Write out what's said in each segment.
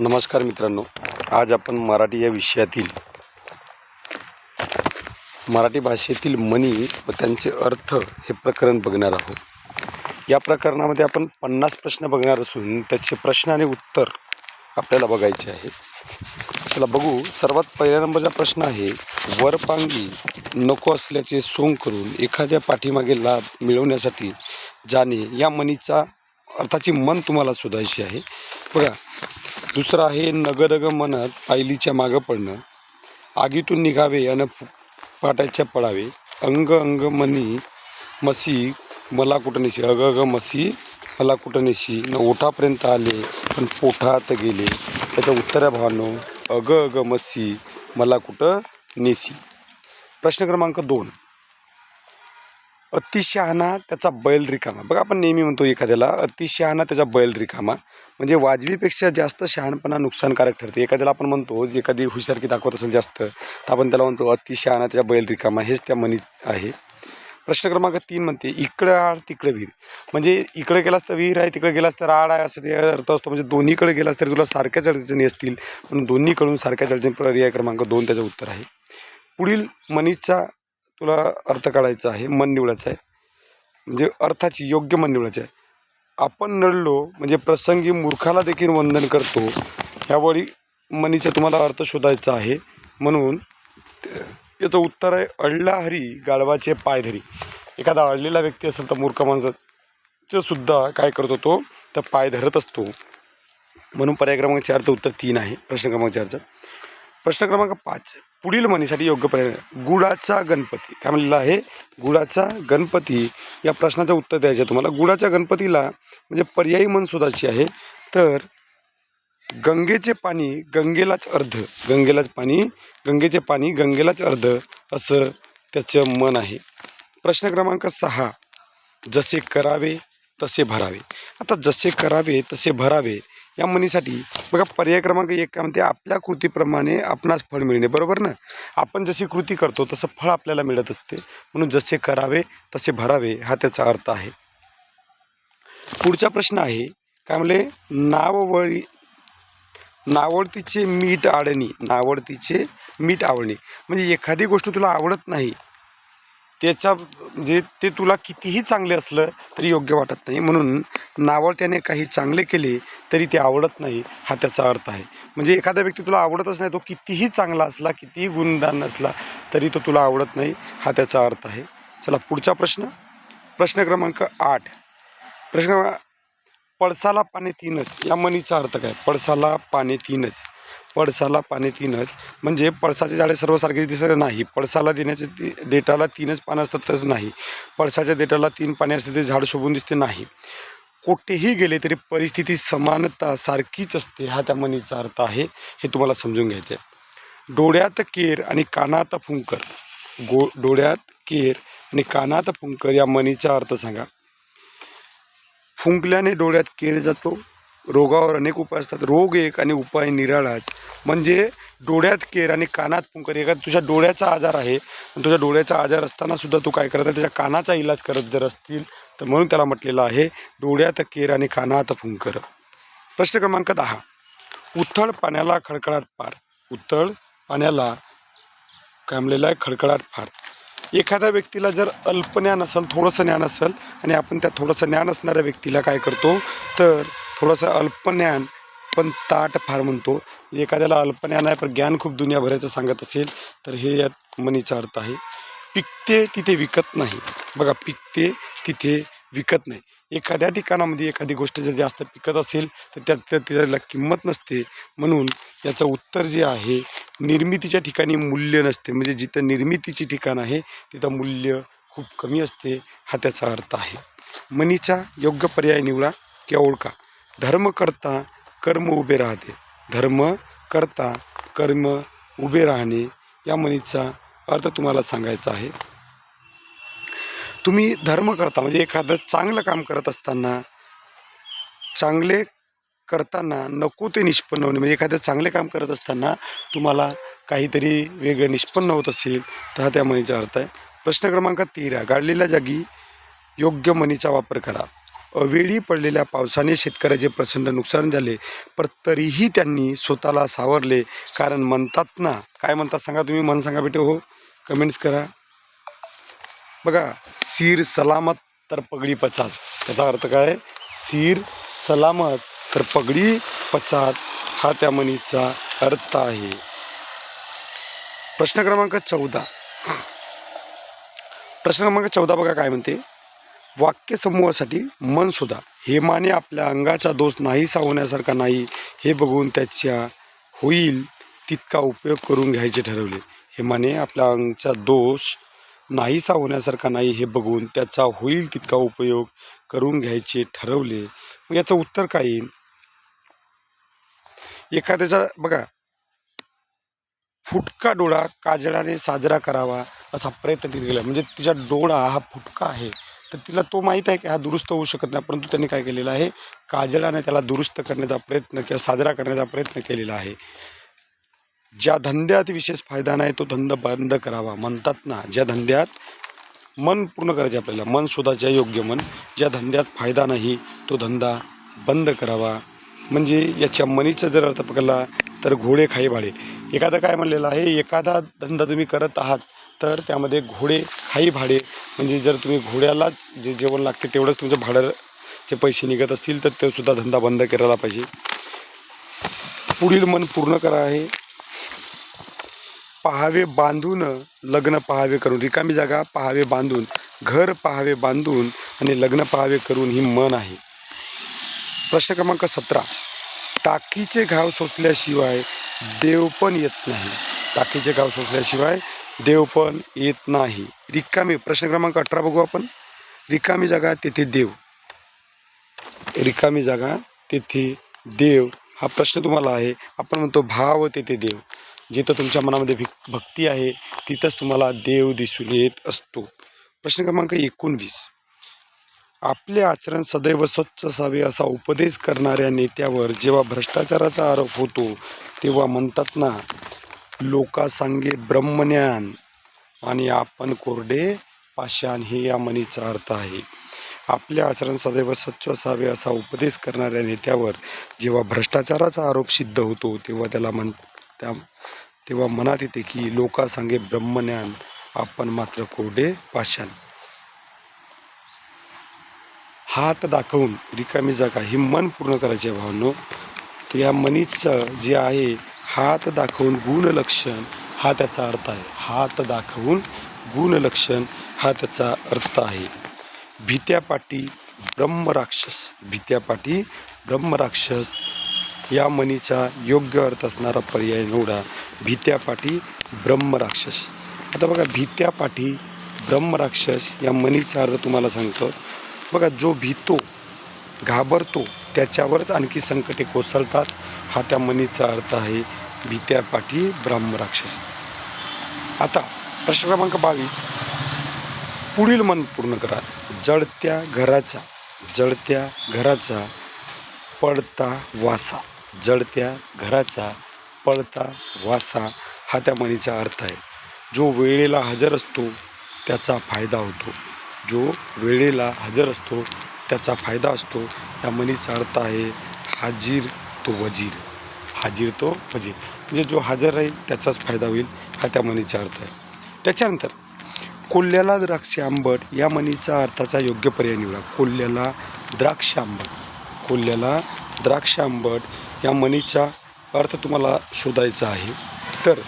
नमस्कार मित्रांनो. आज आपण मराठी या विषयातील मराठी भाषेतील म्हणी व त्यांचे अर्थ हे प्रकरण बघणार आहोत. या प्रकरणामध्ये आपण पन्नास प्रश्न बघणार असून त्याचे प्रश्न आणि उत्तर आपल्याला बघायचे आहे चला बघू. सर्वात पहिल्या नंबरचा प्रश्न आहे वरपांगी नको असल्याचे सोंग करून एखाद्या पाठीमागे लाभ मिळवण्यासाठी जाणे या म्हणीचा अर्थाची मन तुम्हाला शोधायची आहे. बघा दुसरं आहे नगनग म्हणत पायलीच्या मागं पडणं. आगीतून निघावे अन फु- पाटाच्या पडावे अंग अंग मनी मसी मला कुठं नेशी? अग अग मसी मला कुठं नेशी? न ओठापर्यंत आले पण पोठात गेले. त्याच्या उत्तरा भावानो अग अग मसी मला कुठं नेसी प्रश्न क्रमांक दोन. अतिशहाणा त्याचा बैल रिकामा. बघा आपण नेहमी म्हणतो एखाद्याला अतिशहाणा त्याचा बैल रिकामा. म्हणजे वाजवीपेक्षा जास्त शहाणपणा नुकसानकारक ठरते. एखाद्याला आपण म्हणतो जे एखादी हुशारकी दाखवत असेल जास्त तर आपण त्याला म्हणतो अतिशहाणा त्याचा बैल रिकामा. हेच त्या म्हणी आहे. प्रश्न क्रमांक तीन म्हणते इकडं आड तिकडं विहीर म्हणजे इकडे गेलास तर विहीर आहे तिकडे गेलास तर आड आहे असं ते अर्थ असतो. म्हणजे दोन्हीकडे गेलास तरी तुला सारख्याच अडचणी असतील. म्हणून दोन्हीकडून सारख्याच अडचणी पर्याय क्रमांक दोन त्याचं उत्तर आहे. पुढील मनीचा तुला अर्थ काढायचा आहे मन निवडायचं आहे. म्हणजे अर्थाची योग्य मन निवडायचं आहे. आपण नडलो म्हणजे प्रसंगी मूर्खाला देखील वंदन करतो ह्यावेळी मनीचा तुम्हाला अर्थ शोधायचा आहे. म्हणून याचं उत्तर आहे अडला हरी गाढवाचे पाय धरी. एखादा अडलेला व्यक्ती असेल तर मूर्ख माणसाचं सुद्धा काय करतो तो? तर पाय धरत असतो. म्हणून पर्याय क्रमांक चारचं उत्तर तीन आहे प्रश्न क्रमांक चारचं. प्रश्न क्रमांक पाच. पुढील म्हणीसाठी योग्य पर्याय गुळाचा गणपती. काय म्हणलेलं आहे? गुळाचा गणपती. या प्रश्नाचं उत्तर द्यायचं आहे तुम्हाला. गुळाच्या गणपतीला म्हणजे पर्यायी मन शोधायची आहे. तर गंगेचे पाणी गंगेलाच अर्ध. गंगेलाच पाणी गंगेचे पाणी गंगेलाच अर्ध असं त्याचं मन आहे. प्रश्न क्रमांक सहा. जसे करावे तसे भरावे. आता जसे करावे तसे भरावे या म्हणीसाठी. बघा पर्याय क्रमांक एक काय म्हणते आपल्या कृतीप्रमाणे आपणास फळ मिळणे बरोबर ना? आपण जशी कृती करतो तसं फळ आपल्याला मिळत असते. म्हणून जसे करावे तसे भरावे हा त्याचा अर्थ आहे. पुढचा प्रश्न आहे काय म्हणले नाववळी नावडतीचे मीठ आडणी नावडतीचे मीठ आवडणे म्हणजे एखादी गोष्ट तुला आवडत नाही त्याचा जे ते तुला कितीही चांगले असलं तरी योग्य वाटत नाही. म्हणून नावळत्याने काही चांगले केले तरी ते आवडत नाही हा त्याचा अर्थ आहे. म्हणजे एखादा व्यक्ती तुला आवडतच नाही तो कितीही चांगला असला कितीही गुणदान असला तरी तो तुला आवडत नाही हा त्याचा अर्थ आहे. चला पुढचा प्रश्न. प्रश्न क्रमांक आठ. प्रश्न पळसाला पाने तीनच. या म्हणीचा अर्थ काय? पळसाला पाने तीनच. पळसाला पाने तीनच. म्हणजे पळसाचे झाडे सर्वसारखेच दिसत नाही. पळसाला देण्याचे ती देठाला तीनच पानं असतात नाही. पळसाच्या देठाला तीन पाने असते ते झाड शोभून दिसते नाही. कुठेही गेले तरी परिस्थिती समानता सारखीच असते हा त्या म्हणीचा अर्थ आहे. हे तुम्हाला समजून घ्यायचं आहे डोळ्यात केर आणि कानात फुंकर. गो डोळ्यात केर आणि कानात फुंकर या म्हणीचा अर्थ सांगा. फुंकल्याने डोळ्यात केर जातो. रोगावर अनेक उपाय असतात. रोग एक आणि उपाय निराळाच. म्हणजे डोळ्यात केर आणि कानात फुंकर. एखादा तुझ्या डोळ्याचा आजार आहे आणि तुझ्या डोळ्याचा आजार असताना सुद्धा तू काय करत आहे? त्याच्या कानाचा इलाज करत जर असतील तर म्हणून त्याला म्हटलेलं आहे डोळ्यात केर आणि कानात फुंकर. प्रश्न क्रमांक दहा. उथळ पाण्याला खडखडाट पार उथळ पाण्याला काय म्हणलेलं आहे? खडखडाट फार. एखाद्या व्यक्तीला जर अल्प ज्ञान असेल थोडंसं ज्ञान असेल आणि आपण त्या थोडंसं ज्ञान असणाऱ्या व्यक्तीला काय करतो तर थोडंसं अल्पज्ञान पण ताट फार म्हणतो. एखाद्याला अल्पज्ञान आहे पण ज्ञान खूप दुनियाभराचं सांगत असेल तर हे यात मनीचा अर्थ आहे. पिकते तिथे विकत नाही. बघा पिकते तिथे विकत नाही. एखाद्या ठिकाणामध्ये एखादी गोष्ट जर जास्त पिकत असेल तर त्यात त्या- त्याला किंमत नसते. म्हणून याचं उत्तर जे आहे निर्मितीच्या ठिकाणी मूल्य नसते. म्हणजे जिथं निर्मितीची ठिकाण आहे तिथं मूल्य खूप कमी असते हा त्याचा अर्थ आहे. मनीचा योग्य पर्याय निवडा किंवा ओळखा. धर्म करता कर्म उभे राहते. धर्म करता कर्म उभे राहणे या मनीचा अर्थ तुम्हाला सांगायचा आहे. तुम्ही धर्म करता म्हणजे एखादं चांगलं काम करत असताना चांगले करताना नको ते निष्पन्न होणे म्हणजे एखादं चांगले काम करत असताना तुम्हाला काहीतरी वेगळं निष्पन्न होत असेल तर हा त्या मनीचा अर्थ आहे. प्रश्न क्रमांक तेरा गाडलेल्या जागी योग्य मनीचा वापर करा. अवेळी पडलेल्या पावसाने शेतकऱ्याचे प्रचंड नुकसान झाले पण तरीही त्यांनी स्वतःला सावरले कारण म्हणतात ना काय म्हणतात सांगा तुम्ही मन सांगा बेटे हो कमेंट्स करा. बघा सीर सलामत तर पगडी पचास. त्याचा अर्थ काय? सीर सलामत तर पगडी पचास हा त्या म्हणीचा अर्थ आहे. प्रश्न क्रमांक चौदा. प्रश्न क्रमांक चौदा बघा काय म्हणते? वाक्यसमूहासाठी मन सुद्धा. हेमाने आपल्या अंगाचा दोष नाहीसा होण्यासारखा नाही. हे बघून त्याच्या होईल तितका उपयोग करून घ्यायचे ठरवले. हेमाने आपल्या अंगचा दोष नाहीसा होण्यासारखा नाही हे बघून त्याचा होईल तितका उपयोग करून घ्यायचे ठरवले. मग याचं उत्तर काय येईल? एखाद्याचा बघा. फुटका डोळा काजळाने साजरा करावा असा प्रयत्न तिने केला. म्हणजे तिचा डोळा हा फुटका आहे. तर तिला तो माहीत आहे की हा दुरुस्त होऊ शकत नाही. परंतु त्यांनी काय केलेलं आहे? काजळाने त्याला दुरुस्त करण्याचा प्रयत्न किंवा साजरा करण्याचा प्रयत्न केलेला आहे. ज्या धंद्यात विशेष फायदा नाही तो धंदा बंद करावा. म्हणतात ना ज्या धंद्यात मन पूर्ण करायचे आपल्याला मन शोधायचे योग्य मन ज्या धंद्यात फायदा नाही तो धंदा बंद करावा. म्हणजे याच्या मनीचा जर अर्थ पकडला तर घोडे खाई भाडे एखादं काय म्हणलेलं आहे एखादा धंदा तुम्ही करत आहात तर त्यामध्ये घोडे खाई भाडे म्हणजे जर तुम्ही घोड्यालाच जे जेवण लागते तेवढंच तुमचं भाड्याचे पैसे निघत असतील तर ते सुद्धा धंदा बंद करायला पाहिजे. पुढील मन पूर्ण करा आहे. पहावे बांधून लग्न पहावे करून. रिकामी जागा पहावे बांधून. घर पहावे बांधून आणि लग्न पहावे करून ही मन आहे. प्रश्न क्रमांक सतरा. टाकीचे घाव सोसल्याशिवाय देव पण येत नाही. टाकीचे घाव सोसल्याशिवाय देव पण येत नाही. रिकामी प्रश्न क्रमांक अठरा बघू आपण. रिकामी जागा तेथे देव. रिकामी जागा तेथे देव. हा प्रश्न तुम्हाला आहे. आपण म्हणतो भाव तेथे देव. जिथं तुमच्या मनामध्ये भिक भक्ती आहे तिथंच तुम्हाला देव दिसून येत असतो. प्रश्न क्रमांक एकोणवीस. आपले आचरण सदैव स्वच्छ असावे असा उपदेश करणाऱ्या नेत्यावर जेव्हा भ्रष्टाचाराचा आरोप होतो तेव्हा म्हणतात ना लोका सांगे ब्रह्मज्ञान आणि आपण कोरडे पाषाण हे या म्हणीचा अर्थ आहे. आपले आचरण सदैव स्वच्छ असावे असा उपदेश करणाऱ्या नेत्यावर जेव्हा भ्रष्टाचाराचा आरोप सिद्ध होतो तेव्हा त्याला म्हण त्या तेव्हा मनात येते की लोकासांगे ब्रह्मज्ञान आपण मात्र कोरडे पाषाण. हात दाखवून रिकामी जागा ही मन पूर्ण करायची भावनो. तर या मनीचं जे आहे हात दाखवून गुणलक्षण हा त्याचा अर्थ आहे. हात दाखवून गुणलक्षण हा त्याचा अर्थ आहे. भीत्यापाटी ब्रह्मराक्षस भीत्यापाटी ब्रह्मराक्षस या मनीचा योग्य अर्थ असणारा पर्याय निवडा. भीत्यापाठी ब्रह्मराक्षस आता बघा भीत्यापाठी ब्रह्मराक्षस या मनीचा अर्थ तुम्हाला सांगतो. बघा जो भीतो घाबरतो त्याच्यावरच आणखी संकटे कोसळतात. हा त्या मनीचा अर्थ आहे भीत्यापाठी ब्रह्मराक्षस आता प्रश्न क्रमांक बावीस. पुढील मन पूर्ण करा. जळत्या घराचा जळत्या घराचा पळता वासा. जळत्या घराचा पळता वासा हा त्या म्हणीचा अर्थ आहे. जो वेळेला हजर असतो त्याचा फायदा होतो. जो वेळेला हजर असतो त्याचा फायदा असतो या म्हणीचा अर्थ आहे हाजीर तो वजीर. हाजीर तो वजीर. म्हणजे जो हजर राहील त्याचाच फायदा होईल हा त्या म्हणीचा अर्थ आहे. त्याच्यानंतर कोल्ह्याला द्राक्ष आंबट या म्हणीचा अर्थाचा योग्य पर्याय निवडा. कोल्ह्याला द्राक्ष आंबट. फुललेला द्राक्ष आंबट या मणीचा अर्थ तुम्हाला शोधायचा आहे. तर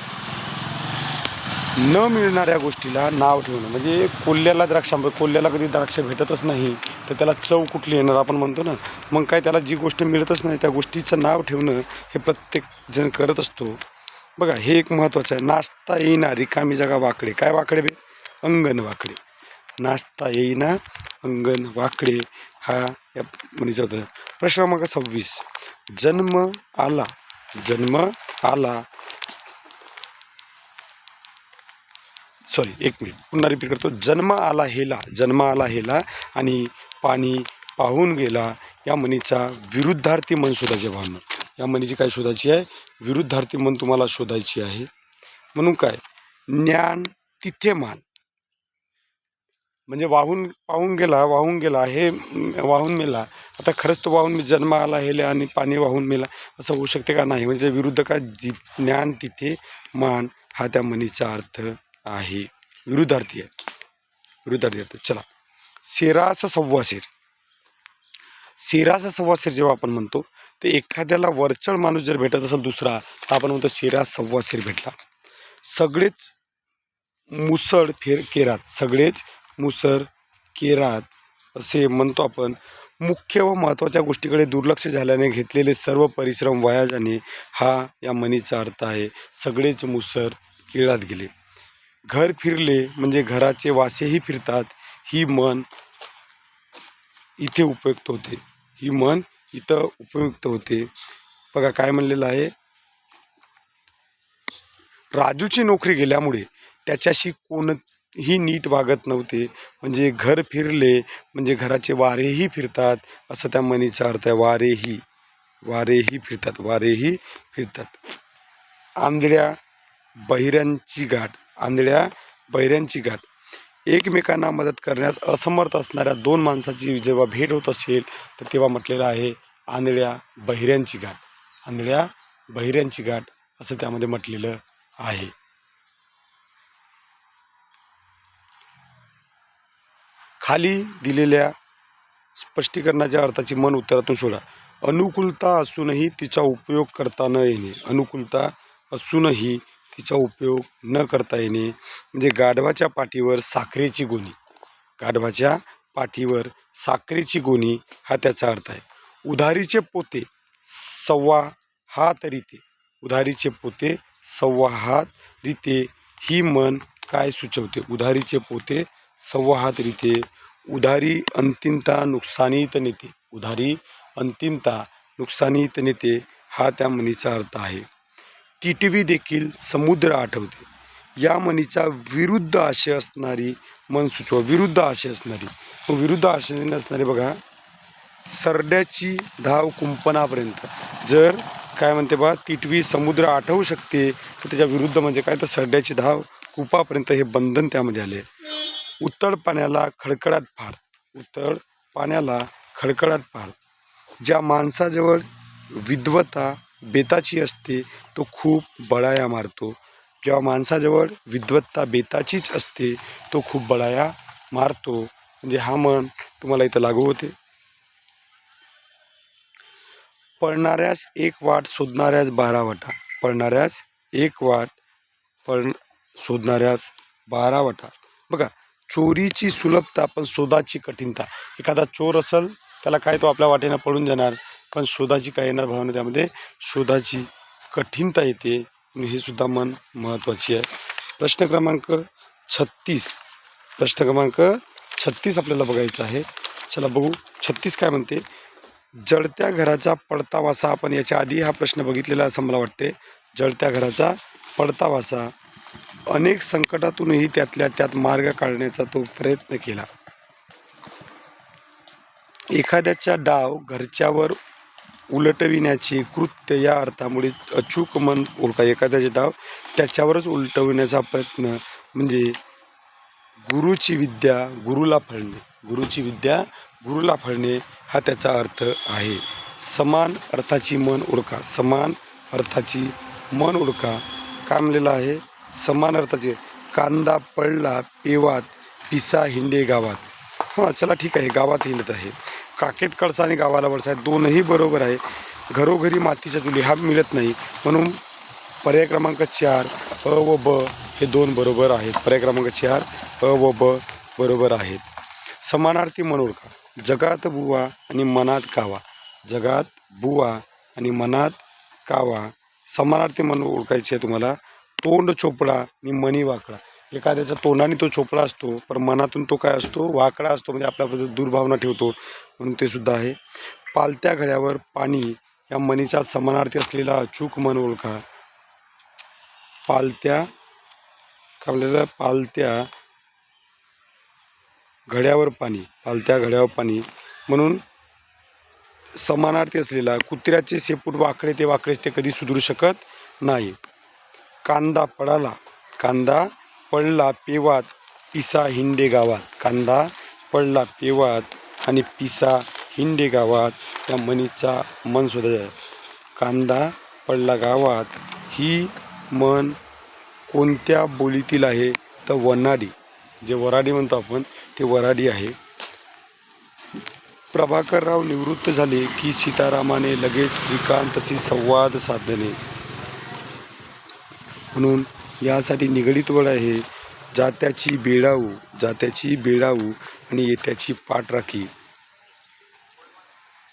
न मिळणाऱ्या गोष्टीला नाव ठेवणं म्हणजे कोल्ह्याला द्राक्ष आंबट कोल्ह्याला कधी द्राक्ष भेटतच नाही तर त्याला चव कुठली येणार आपण म्हणतो ना? मग काय त्याला जी गोष्ट मिळतच नाही त्या गोष्टीचं नाव ठेवणं हे प्रत्येक जण करत असतो. बघा हे एक महत्त्वाचं आहे. नाचता येईना रिकामी जागा वाकडे. काय वाकडे बे? अंगण वाकडे. नाचता येईना अंगण वाकडे हा या म्हणीचा होता प्रश्न क्रमांक सव्वीस. जन्म आला जन्म आला. सॉरी एक मिनिट. पुन्हा रिपीट करतो. जन्म आला हेला जन्म आला हेला आणि पाणी पाहून गेला या म्हणीचा विरुद्धार्थी मन शोधायचे भावना. या म्हणीची काय शोधायची आहे? विरुद्धार्थी मन तुम्हाला शोधायची आहे. म्हणून काय? ज्ञान तिथे मान. म्हणजे वाहून पाहून गेला वाहून गेला हे वाहून मेला. आता खरंच तो वाहून जन्म आला हेल्या आणि पाणी वाहून मेला असं होऊ शकते का नाही? म्हणजे विरुद्ध का जि ज्ञान तिथे मान हा त्या म्हणीचा अर्थ आहे. विरुद्धार्थी आहे. विरुद्धार्थी अर्थ चला. सेरास सव्वाशेर सेरास सव्वाशेर जेव्हा आपण म्हणतो ते एखाद्याला वरचळ माणूस जर भेटत असेल दुसरा तर आपण म्हणतो सेरास सव्वाशेर भेटला. सगळेच मुसळ फेर केरात सगळेच मुसर केरात असे म्हणतो आपण. मुख्य व महत्त्वाच्या गोष्टीकडे दुर्लक्ष झाल्याने घेतलेले सर्व परिश्रम वाया जाणे हा या म्हणीचा अर्थ आहे. सगळेच मुसर केळात गेले. घर फिरले म्हणजे घराचे वासेही फिरतात. ही मन इथे उपयुक्त होते. ही मन इथं उपयुक्त होते. बघा काय म्हणलेलं आहे? राजूची नोकरी गेल्यामुळे त्याच्याशी कोण ही नीट वागत नव्हते. म्हणजे घर फिरले म्हणजे घराचे वारेही फिरतात असं त्या म्हणीचा अर्थ आहे वारेही. वारेही फिरतात वारेही फिरतात. आंधळ्या बहिऱ्यांची गाठ आंधळ्या बहिऱ्यांची गाठ. एकमेकांना मदत करण्यास असमर्थ असणाऱ्या दोन माणसाची जेव्हा भेट होत असेल तर तेव्हा म्हटलेलं आहे आंधळ्या बहिऱ्यांची गाठ. आंधळ्या बहिऱ्यांची गाठ असं त्यामध्ये म्हटलेलं आहे. खाली दिलेल्या स्पष्टीकरणाच्या अर्थाची मन उत्तरातून शोधा अनुकूलता असूनही तिचा उपयोग करता न येणे. अनुकूलता असूनही तिचा उपयोग न करता येणे म्हणजे गाढवाच्या पाठीवर साखरेची गोणी. गाढवाच्या पाठीवर साखरेची गोणी हा त्याचा अर्थ आहे. उधारीचे पोते सव्वा हात रीते. उधारीचे पोते सव्वा हात रीते ही मन काय सुचवते? उधारीचे पोते सव्वा रीते उधारी अंतिमता नुकसानीत नेते. उधारी अंतिमता नुकसानीत नेते हा त्या म्हणीचा अर्थ आहे. टिटवी देखील समुद्र आठवते. या म्हणीचा विरुद्ध आशय असणारी मन सुचवा विरुद्ध आशय असणारी विरुद्ध आशय असणारी बघा सरड्याची धाव कुंपणापर्यंत. जर काय म्हणते बा तिटवी समुद्र आठवू शकते तर त्याच्या विरुद्ध म्हणजे काय? तर सरड्याची धाव कुपापर्यंत हे बंधन त्यामध्ये आले. उत्तळ पाण्याला खडखडाट फार. उत्तळ पाण्याला खडखडाट फार. ज्या माणसाजवळ विद्वता बेताची असते तो खूप बळाया मारतो. जेव्हा माणसाजवळ विद्वत्ता बेताचीच असते तो खूप बळाया मारतो. म्हणजे हा मन तुम्हाला इथं लागू होते. पळणाऱ्यास एक वाट शोधणाऱ्यास बारा वाटा. पळणाऱ्यास एक वाट पळ शोधणाऱ्यास बारा वाटा. बघा चोरीची सुलभता पण शोधाची कठीणता. एखादा चोर असेल त्याला काय तो आपल्या वाटेनं पळून जाणार पण शोधाची काय येणार भावना त्यामध्ये? शोधाची कठीणता येते. हे सुद्धा मन महत्त्वाची आहे. प्रश्न क्रमांक छत्तीस. प्रश्न क्रमांक छत्तीस आपल्याला बघायचा आहे. चला बघू. छत्तीस काय म्हणते? जळत्या घराचा पडता वासा आपण याच्या आधी हा प्रश्न बघितलेला असं मला वाटते. जळत्या घराचा पडता वासा अनेक संकटातूनही त्यातल्या त्यात मार्ग काढण्याचा तो प्रयत्न केला. एखाद्याचा डाव घरच्यावर उलटविण्याचे कृत्य या अर्थामुळे अचूक मन ओळखा. एखाद्याचे डाव त्याच्यावरच उलटविण्याचा प्रयत्न म्हणजे गुरुची विद्या गुरुला फळणे. गुरुची विद्या गुरुला फळणे हा त्याचा अर्थ आहे. समान अर्थाची मन ओळखा. समान अर्थाची मन ओळखा. काय म्हणलेलं आहे. समान अर्थाचे कांदा पडला पेवात पिसा हिंडे गावात. हां चला ठीक आहे गावात हिंडत आहे. काकेत कळसा आणि गावाला वळसा आहे दोनही बरोबर आहे. घरोघरी मातीच्या चुली हा मिळत नाही. म्हणून पर्याय क्रमांक चार अ व ब हे दोन बरोबर आहेत. पर्याय क्रमांक चार अ व ब बरोबर आहेत. समानार्थी मनोरका जगात बुवा आणि मनात कावा. जगात बुवा आणि मनात कावा. समानार्थी म्हणून ओळखायचे आहे तुम्हाला. तोंड चोपडा आणि मनी वाकडा. एखाद्याच्या तोंडाने तो चोपडा असतो पण मनातून तो काय असतो? वाकडा असतो म्हणजे आपल्याबद्दल दुर्भावना ठेवतो म्हणून ते सुद्धा आहे. पालत्या घड्यावर पाणी या मनीच्या समानार्थी असलेला अचूक मन ओळखा. पालत्या काय म्हणलेलं पालत्या घड्यावर पाणी पालत्या घड्यावर पाणी. म्हणून समानार्थी असलेला कुत्र्याचे शेपूट वाकडे ते वाकडेच ते कधी सुधरू शकत नाही. कांदा पडाला. कांदा पडला पेवात पिसा हिंडे गावात. कांदा पडला पेवात आणि पिसा हिंडे गावात. त्या मनीचा मन सुद्धा कांदा पडला गावात ही मन कोणत्या बोलीतील आहे? तर वनाडी जे वराडी म्हणतो आपण ते वराडी आहे. प्रभाकरराव निवृत्त झाले की सीतारामाने लगेच श्रीकांतशी संवाद साधणे म्हणून यासाठी निगडीत वळ आहे. जात्याची बेडाऊ जात्याची बेडाऊ आणि येत्याची पाठराखी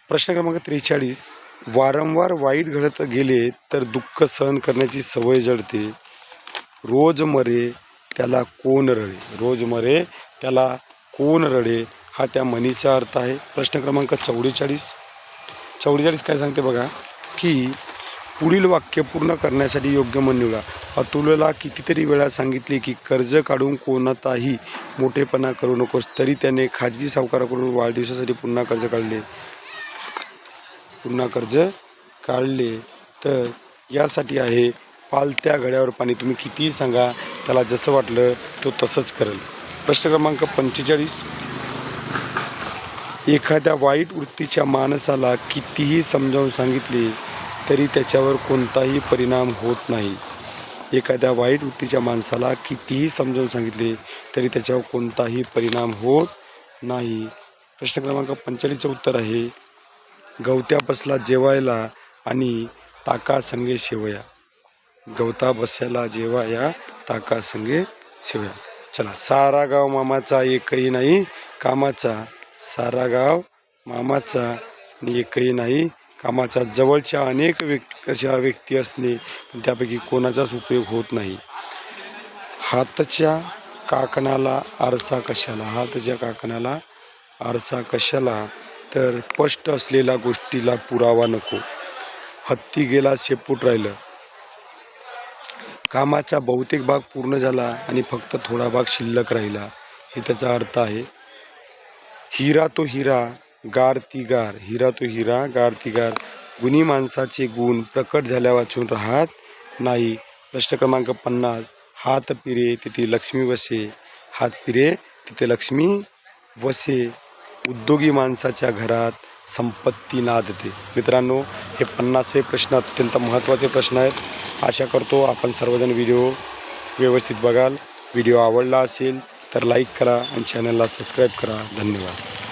प्रश्न क्रमांक त्रेचाळीस. वारंवार वाईट घडत गेले तर दुःख सहन करण्याची सवय जडते. रोज मरे त्याला कोण रडे? रोज मरे त्याला कोण रडे? हा त्या मनीचा अर्थ आहे. प्रश्न क्रमांक चौवेचाळीस. चौवेचाळीस काय सांगते बघा की पुढील वाक्य पूर्ण करण्यासाठी योग्य मन निवडा अतुलला कितीतरी वेळा सांगितले की कर्ज काढून कोणताही मोठेपणा करू नकोस तरी त्याने खाजगी सावकाराकडून वाढदिवसासाठी पुन्हा कर्ज काढले. पुन्हा कर्ज काढले. तर यासाठी आहे पालत्या घड्यावर पाणी. तुम्ही कितीही सांगा त्याला जसं वाटलं तो तसंच करेल. प्रश्न क्रमांक पंचेचाळीस. एखाद्या वाईट वृत्तीच्या माणसाला कितीही समजावून सांगितले तरी त्याच्यावर कोणताही परिणाम होत नाही. एखाद्या वाईट वृत्तीच्या माणसाला कितीही समजावून सांगितले तरी त्याच्यावर कोणताही परिणाम होत नाही. प्रश्न क्रमांक पंचेचाळीसचं उत्तर आहे. गवत्या बसला जेवायला आणि ताका संगे शेवया. गवता बसायला जेवाया ताका संगे शेवया. चला सारा गाव मामाचा एकही नाही कामाचा. सारा गाव मामाचा एकही नाही कामाचा जवळच्या अनेक व्यक् अशा व्यक्ती असणे पण त्यापैकी कोणाचाच उपयोग होत नाही. हातच्या काकणाला आरसा कशाला? हातच्या काकणाला आरसा कशाला? तर स्पष्ट असलेल्या गोष्टीला पुरावा नको. हत्ती गेला शेपूट राहिलं. कामाचा बहुतेक भाग पूर्ण झाला आणि फक्त थोडा भाग शिल्लक राहिला. हे त्याचा अर्थ आहे. हिरा तो हिरा गार ती गार हिरा तो हिरा गार ती गार. गुणी माणसाचे गुण प्रकट झाल्या वाचून राहत नाही. प्रश्न क्रमांक पन्नास हात पिरे तिथे लक्ष्मी वसे. हात पिरे तिथे लक्ष्मी वसे. उद्योगी माणसाच्या घरात संपत्ती नादते. मित्रांनो हे पन्नास हे प्रश्न अत्यंत महत्त्वाचे प्रश्न आहेत. आशा करतो आपण सर्वजण व्हिडिओ व्यवस्थित बघाल. व्हिडिओ आवडला असेल तर लाईक करा आणि चॅनलला सबस्क्राईब करा. धन्यवाद.